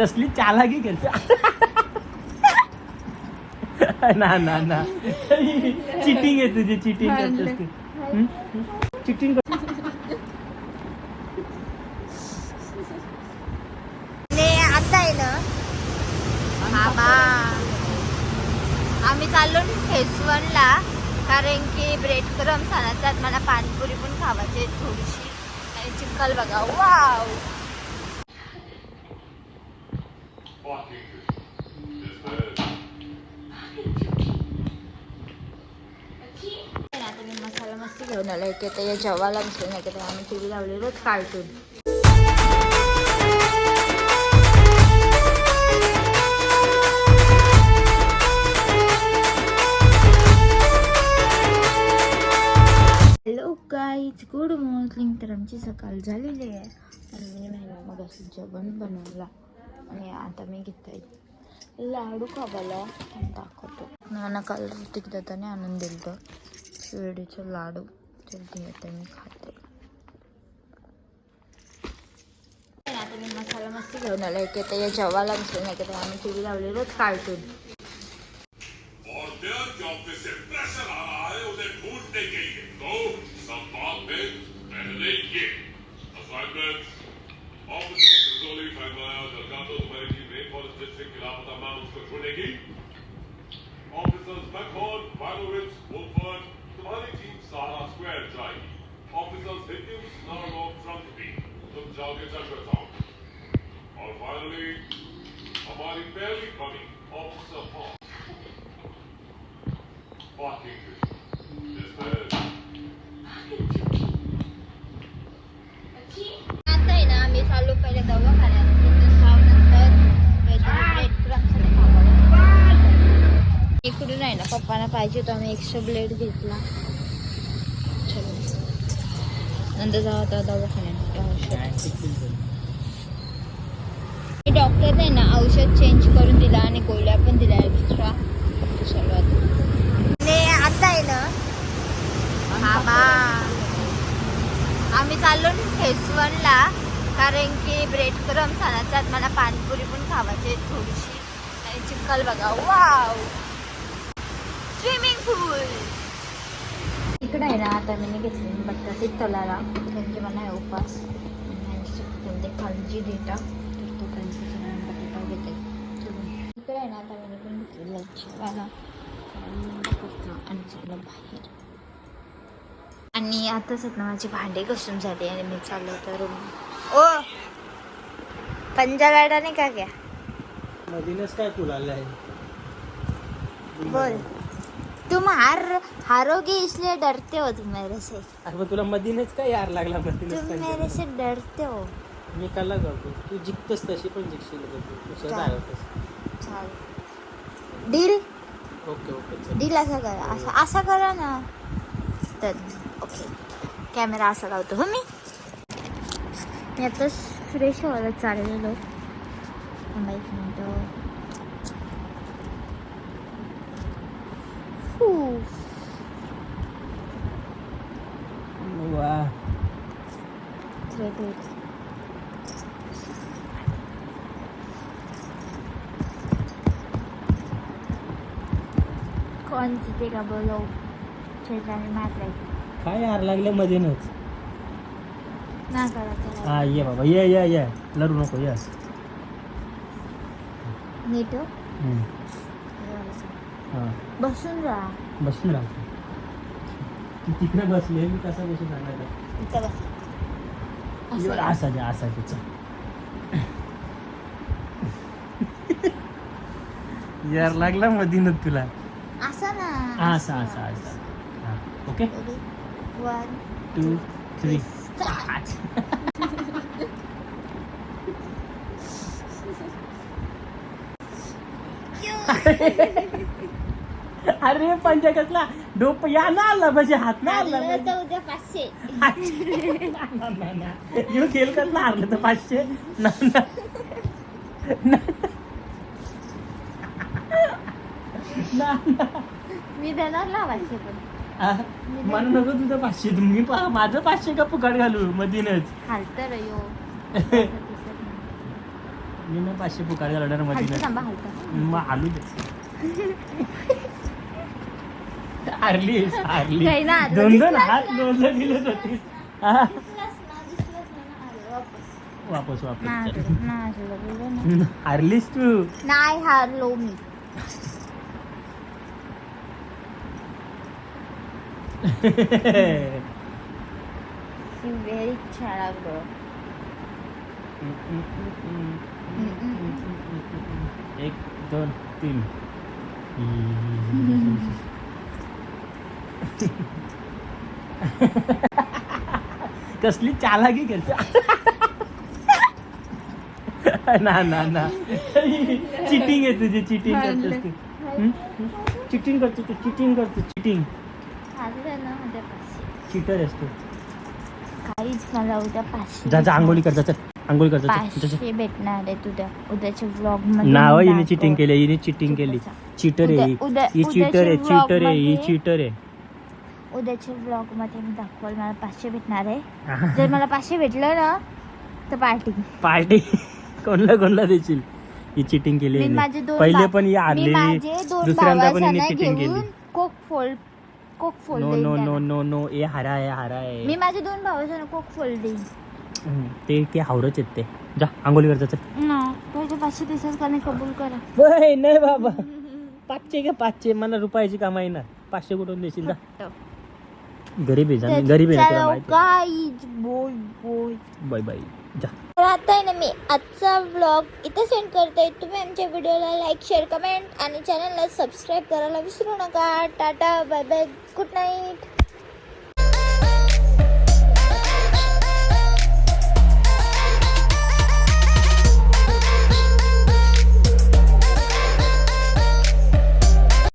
कसली चालाकी करते? ना ना ना. चिटिंग आहे तुझी चिटिंग करतेस तू. चिटिंग ने आता आहे ना. बाबा. आम्ही चाललो फेज वनला कारण की ब्रेड क्रम्स आणायच्यात मला पाणीपुरी पण खावायची आहे थोडीशी. आणि चिखल बघा. वाव आता मी मसाला मस्त घेऊन आलो की आता या जेवायला बसलो नाही की आम्ही टी व्ही लावलेलं cartoon hello guys good morning तर आमची सकाळ झालेली आहे. आणि मी महिना मग असं जेवण बनवला. आणि आता मी घेते लाडू खावाला दाखवतो. नाना काल ऋतिक दादाने आणून दिलं तर शिर्डीचे लाडू. तर ते मी खाते. आता मी मसाला मस्त घेऊन आला. की आता या जेवायला बसलो. नाही तर आम्ही टी व्ही लावलेलं कार्टून और डिस्ट्रिक्ट के लापता माउंट्स को ढूंढेगी ऑफिसर्स मैकहॉन वाइलोविच वुलफर्ड तुम्हारी टीम सहारा स्क्वायर जाएगी ऑफिसर्स हिंदूस नारगो ट्रंकबी तुम जाओगे चक्र टाउन और फाइनली हमारी पहली कमी ऑफिसर हॉल Fucking पाहिजे होतं आम्ही एक्स्ट्रा ब्लेड घेतला. चलो. नंतर जाऊ आता दवाखान्यात. त्या औषध? डॉक्टरने ना औषध चेंज करून दिला आणि गोळ्या पण दिल्या एक्स्ट्रा सर्वात आता. आहे ना बाबा. आम्ही चाललो फेज वनला कारण की ब्रेड क्रम्स आणायच्यात मला पाणीपुरी पण खावायची आहे थोडीशी. आणि चिखल बघा. वाव स्विमिंग पूल इकडे आहे ना आता मी घेतली बटाटे तलाला. कारण की मला आहे उपास. ते खालची डेटा तर तोपर्यंत सगळ्या बटाटा घेते. इकडे आहे ना आता मी पण घेतलेलं जेवायला. आणि चाललं बाहेर आणि आताच आहेत ना माझी भांडे घसून झाली आणि मी चाललो होतो रूम ओ! पंजा गाडा नाही का क्या मधीनच काय फुलाला आहे? बोल. तुम हार हारोगे इसलिए डरते हो तुम मेरे से। अरे मग तुला मधीनच काय यार लागला तुम मेरे से डरते हो। मी कला करतो तू जिंकतस तशी पण जिंकशील तू. तू सहज चालेल. हरवतोस. डील ओके ओके चल. डील असा करा. असा असा करा ना. तर ओके. कॅमेरा असा लावतो. हो मी? मी आताच फ्रेश व्हायला चाललेलो. थांबा एक मिनटं. कौन जीतेगा बोलो चैतानी मात्र काय यार लागलं मधीनच ना हा ये बाबा ये ये ये. लढू नको ये. नीट हो. हम्म. हा. बसून राहा. बसून राहतो तू तिकडे बसले मी कसा बसून सांगायला इथं बस. असं. एवढा असा जा असा जा, चल. यार लागला मधीनच तुला. हा असा असा असा हा ओके वन टू थ्री अरे पंजा कसला डोप या ना आला म्हणजे हात ना आला तर उद्या पाचशे. येऊ खेळ कसला हरलं तर पाचशे? ना ना. ना ना. मी देणार ना पाचशे पण म्हणू नको तुझं पाचशे तुम्ही पहा, माझं पाचशे का फुकट घालू मधीनच? हालतं रे यो. मी ना पाचशे हलका मध्ये थांबा हलका मग आलू दे. हारली काही ना, आता दोन दोन हात. दोन दोन दिलेच होतीस हा. वापस. वापस हरलो, नाही हरलो. हारलीस तू? नाही हारलो मी. व्हेरी छान ब्रो एक दोन तीन. कसली चालाकी करते. ना ना ना. चिटिंग आहे तुझी चिटिंग करतेस तू. चिटिंग करते तू चिटिंग करते चिटिंग ना उद्या पाचशे चिटर आहेस तू काहीच मला उद्या पाचशे जा जा आंघोळी कर जा चल. आंघोळी कर जा, चल. जा, जा. पाचशे भेटणार आहे तुझ्या उद्याच्या ब्लॉगमध्ये नाव हिने. चिटिंग केली हिने चिटिंग केली. चिटर आहे उद्या- उद्या- ही चिटर आहे उद्याच्या चिटर आहे ही चिटर आहे उद्याच्या ब्लॉगमध्ये मी दाखवाल मला पाचशे भेटणार आहे. जर मला पाचशे भेटलं ना तर पार्टी पार्टी कोणला कोणला देशील ही चिटिंग केली मी हिने. माझे दोन पहिले पण ही मी हारलेली माझे दोन दुसऱ्यांदा पण हिने भावांना चिटिंग घेऊन केली कोक फोल्ड कोक fold no no. No. No no ए हारा आहे हारा आहे. मी माझे दोन भावांना कोक फोल्ड देईन हम्म, ते ते हावरच आहेत ते. जा आंघोळी करता चल. ना तुझे पाचशे दिवसात का नाही कबूल करा. नाही नाही बाबा. पाचशे का पाचशे. मला रुपयाची कमाई ना पाचशे कुठून देशील? जा. गरीब आहे जा. मी गरीब आहे ना तुला माहिती गाईज बोल बोल बाय बाय. जा. राहत आहे ना मी आजचा व्लॉग इथे सेंड करते तुम्ही आमच्या व्हिडिओला लाईक शेअर कमेंट आणि चॅनलला सबस्क्राईब करायला विसरू नका. Tata bye bye good night